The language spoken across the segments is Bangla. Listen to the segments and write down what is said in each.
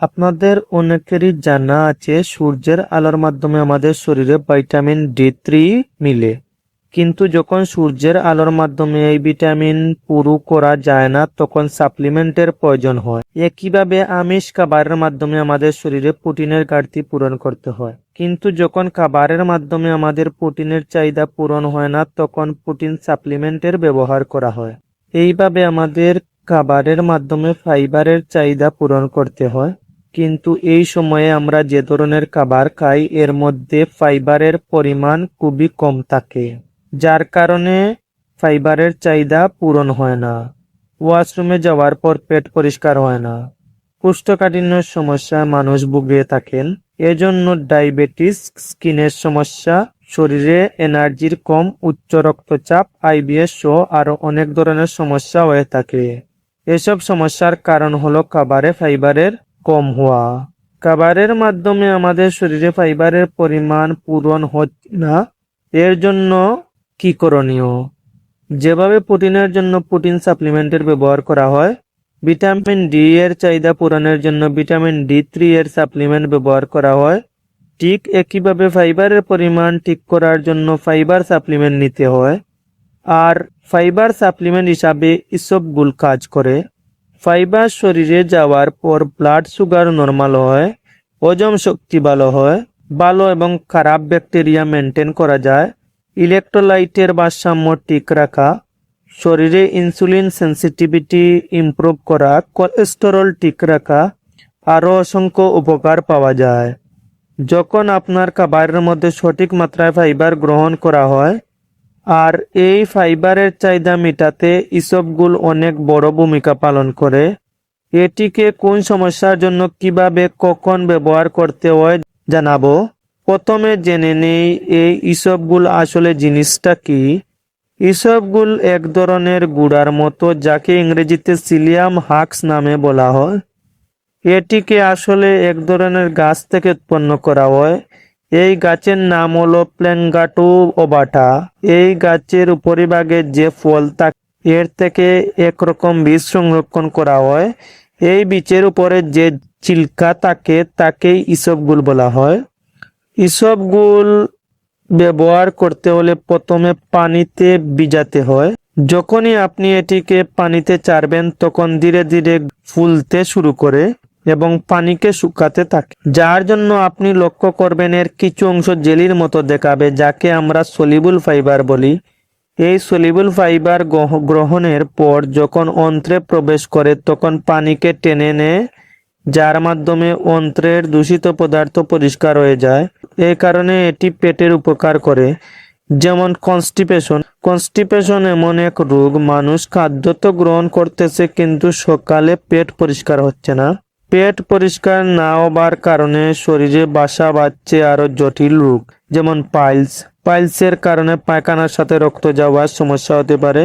আপনাদের অনেকেরই জানা আছে, সূর্যের আলোর মাধ্যমে আমাদের শরীরে ভিটামিন ডি থ্রি মিলে। কিন্তু যখন সূর্যের আলোর মাধ্যমে এই ভিটামিন পুরো করা যায় না, তখন সাপ্লিমেন্টের প্রয়োজন হয়। একইভাবে আমিষ খাবারের মাধ্যমে আমাদের শরীরে প্রোটিনের ঘাটতি পূরণ করতে হয়। কিন্তু যখন খাবারের মাধ্যমে আমাদের প্রোটিনের চাহিদা পূরণ হয় না, তখন প্রোটিন সাপ্লিমেন্টের ব্যবহার করা হয়। এইভাবে আমাদের খাবারের মাধ্যমে ফাইবারের চাহিদা পূরণ করতে হয়। কিন্তু এই সময়ে আমরা যে ধরনের খাবার খাই, এর মধ্যে ফাইবারের পরিমাণ খুবই কম থাকে, যার কারণে ফাইবারের চাহিদা পূরণ হয় না। ওয়াশরুমে যাওয়ার পর পেট পরিষ্কার হয় না। কোষ্ঠকাঠিন্যের সমস্যায় মানুষ ভুগিয়ে থাকেন, এজন্য ডায়াবেটিস, স্কিনের সমস্যা, শরীরে এনার্জির কম, উচ্চ রক্তচাপ আইবিএস সহ আরও অনেক ধরনের সমস্যা হয়ে থাকে। এসব সমস্যার কারণ হলো খাবারে ফাইবারের কম হওয়া। খাবারের মাধ্যমে আমাদের শরীরে ফাইবারের পরিমাণ পূরণ হচ্ছে না। এর জন্য কি করণীয়? যেভাবে প্রোটিনের জন্য প্রোটিন সাপ্লিমেন্টের ব্যবহার করা হয়, ভিটামিন ডি এর চাহিদা পূরণের জন্য ভিটামিন ডি থ্রি এর সাপ্লিমেন্ট ব্যবহার করা হয়। ঠিক একইভাবে ফাইবারের পরিমাণ ঠিক করার জন্য ফাইবার সাপ্লিমেন্ট নিতে হয়। আর ফাইবার সাপ্লিমেন্ট হিসাবে ইসবগুল কাজ করে। ফাইবার শরীরে যাওয়ার পর ব্লাড সুগার নর্মাল হয় হজম শক্তি ভালো হয়, ভালো এবং খারাপ ব্যাকটেরিয়া মেনটেন করা যায় ইলেকট্রোলাইটের ভারসাম্য ঠিক রাখা, শরীরে ইনসুলিন সেন্সিটিভিটি ইমপ্রুভ করা কোলেস্টেরল ঠিক রাখা আরও অসংখ্য উপকার পাওয়া যায়। যখন আপনার খাবারের মধ্যে সঠিক মাত্রায় ফাইবার গ্রহণ করা হয় আর এই ফাইবারের চাহিদা মেটাতে ইসবগুল অনেক বড় ভূমিকা পালন করে। এটিকে কোন সমস্যার জন্য কীভাবে কখন ব্যবহার করতে হয় জানাব। প্রথমে জেনে নেই এই ইসবগুল আসলে জিনিসটা কি। ইসবগুল এক ধরনের গুড়ার মতো যাকে ইংরেজিতে সিলিয়াম হাক্স নামে বলা হয়। এটিকে আসলে এক ধরনের গাছ থেকে উৎপন্ন করা হয়। এই গাছের নাম হলো প্ল্যাঙ্গাটু ওবাটা। এই গাছের উপরিভাগে যে ফল থাকে এর থেকে একরকম বীজ সংরক্ষণ করা হয়। এই বীজের উপরে যে চিল্কা থাকে, তাকেই ইসবগুল বলা হয়। ইসবগুল ব্যবহার করতে হলে প্রথমে পানিতে ভিজাতে হয়। যখনই আপনি এটিকে পানিতে চারবেন তখন ধীরে ধীরে ফুলতে শুরু করে। এবং পানিকে শুকাতে থাকে। যার জন্য আপনি লক্ষ্য করবেন এর কিছু অংশ জেলির মতো দেখাবে, যাকে আমরা সলিবুল ফাইবার বলি। এই সলিবুল ফাইবার গ্রহ- গ্রহণের পর যখন অন্ত্রে প্রবেশ করে, তখন পানিকে টেনে নেয়, যার মাধ্যমে অন্ত্রের দূষিত পদার্থ পরিষ্কার হয়ে যায়। এই কারণে এটি পেটের উপকার করে। যেমন কনস্টিপেশন। কনস্টিপেশন এমন এক রোগ, মানুষ খাদ্য তো গ্রহণ করতেছে কিন্তু সকালে পেট পরিষ্কার হচ্ছে না। পেট পরিষ্কার না হবার কারণে শরীরে বাসা বাঁধছে আরও জটিল রোগ, যেমন পাইলস। পাইলসের কারণে পায়খানার সাথে রক্ত যাওয়ার সমস্যা হতে পারে।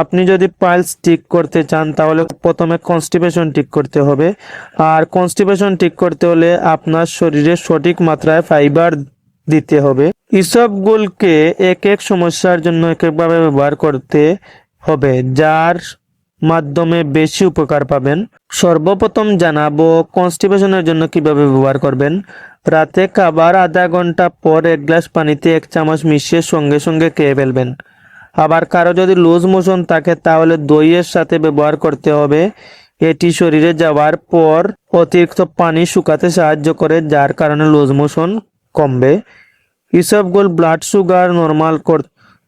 আপনি যদি পাইলস ঠিক করতে চান, তাহলে প্রথমে কনস্টিপেশন ঠিক করতে হবে। আর কনস্টিপেশন ঠিক করতে হলে আপনার শরীরে সঠিক মাত্রায় ফাইবার দিতে হবে। এসবগুলোকে এক এক সমস্যার জন্য এক একভাবে ব্যবহার করতে হবে, যার মাধ্যমে বেশি উপকার পাবেন। সর্বপ্রথম জানাব কনস্টিপেশনের জন্য কীভাবে ব্যবহার করবেন। রাতে খাবার আধা ঘণ্টা পর এক গ্লাস পানিতে এক চামচ মিশিয়ে সঙ্গে সঙ্গে খেয়ে ফেলবেন। আবার কারও যদি লুজ মোশন থাকে, তাহলে দইয়ের সাথে ব্যবহার করতে হবে। এটি শরীরে যাওয়ার পর অতিরিক্ত পানি শুকাতে সাহায্য করে, যার কারণে লুজ মোশন কমবে। ইসবগুল ব্লাড সুগার নর্মাল কর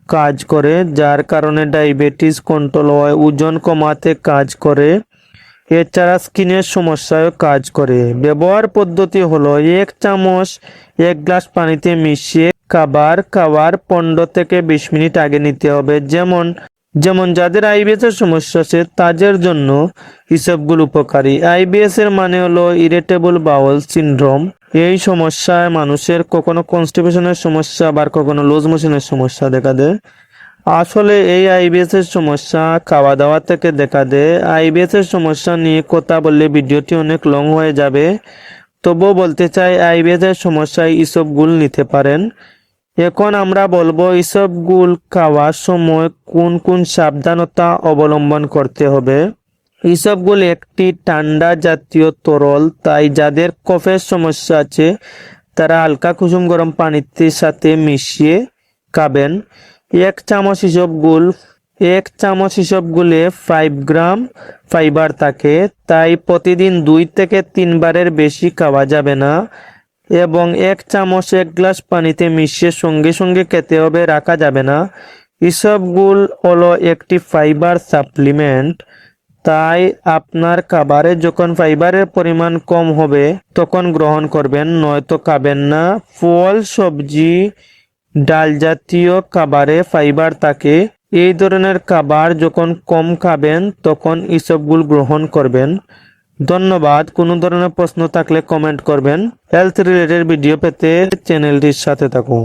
কাজ করে, যার কারণে ডায়াবেটিস কন্ট্রোল হয়, ওজন কমাতে কাজ করে, এছাড়া স্কিনের সমস্যায় কাজ করে। ব্যবহার পদ্ধতি হলো, এক চামচ, এক গ্লাস পানিতে মিশিয়ে খাবার খাওয়ার পনেরো থেকে বিশ মিনিট আগে নিতে হবে। যেমন যেমন যাদের আইবিএস এর সমস্যা আছে, তাদের জন্য হিসাবগুলো উপকারী। আইবিএস এর মানে হলো ইরিটেবল বাউল সিনড্রোম এই সমস্যায় মানুষের কখনো কনস্টিপেশনের সমস্যা আবার কখনো লুজ মোশনের সমস্যা দেখা দেয়। আসলে এই আইবিএস এর সমস্যা খাওয়া দাওয়া থেকে দেখা দেয়। আইবিএস এর সমস্যা নিয়ে কথা বললে ভিডিওটি অনেক লং হয়ে যাবে। তবুও বলতে চাই আইবিএস এর সমস্যায় ইসবগুল নিতে পারেন। এখন আমরা বলব ইসবগুল খাওয়ার সময় কোন কোন সাবধানতা অবলম্বন করতে হবে? ইসবগুল একটি ঠান্ডা জাতীয় তরল, তাই যাদের কফের সমস্যা আছে, তারা হালকা কুসুম গরম পানিতে সাথে মিশিয়ে খাবেন। এক চামচ ইসবগুল এক চামচ ইসবগুলে ফাইভ গ্রাম ফাইবার থাকে, তাই প্রতিদিন দুই থেকে তিনবারের বেশি খাওয়া যাবে না। এবং এক চামচ এক গ্লাস পানিতে মিশিয়ে সঙ্গে সঙ্গে খেতে হবে, রাখা যাবে না। ইসবগুল হলো একটি ফাইবার সাপ্লিমেন্ট। তাই আপনার খাবারে যখন ফাইবারের পরিমাণ কম হবে, তখন গ্রহণ করবেন, নয়তো খাবেন না। ফল সবজি, ডাল জাতীয় খাবারে ফাইবার থাকে। এই ধরনের খাবার যখন কম খাবেন, তখন এসবগুলো গ্রহণ করবেন। ধন্যবাদ। কোনো ধরনের প্রশ্ন থাকলে কমেন্ট করবেন। হেলথ রিলেটেড ভিডিও পেতে চ্যানেলটির সাথে থাকুন।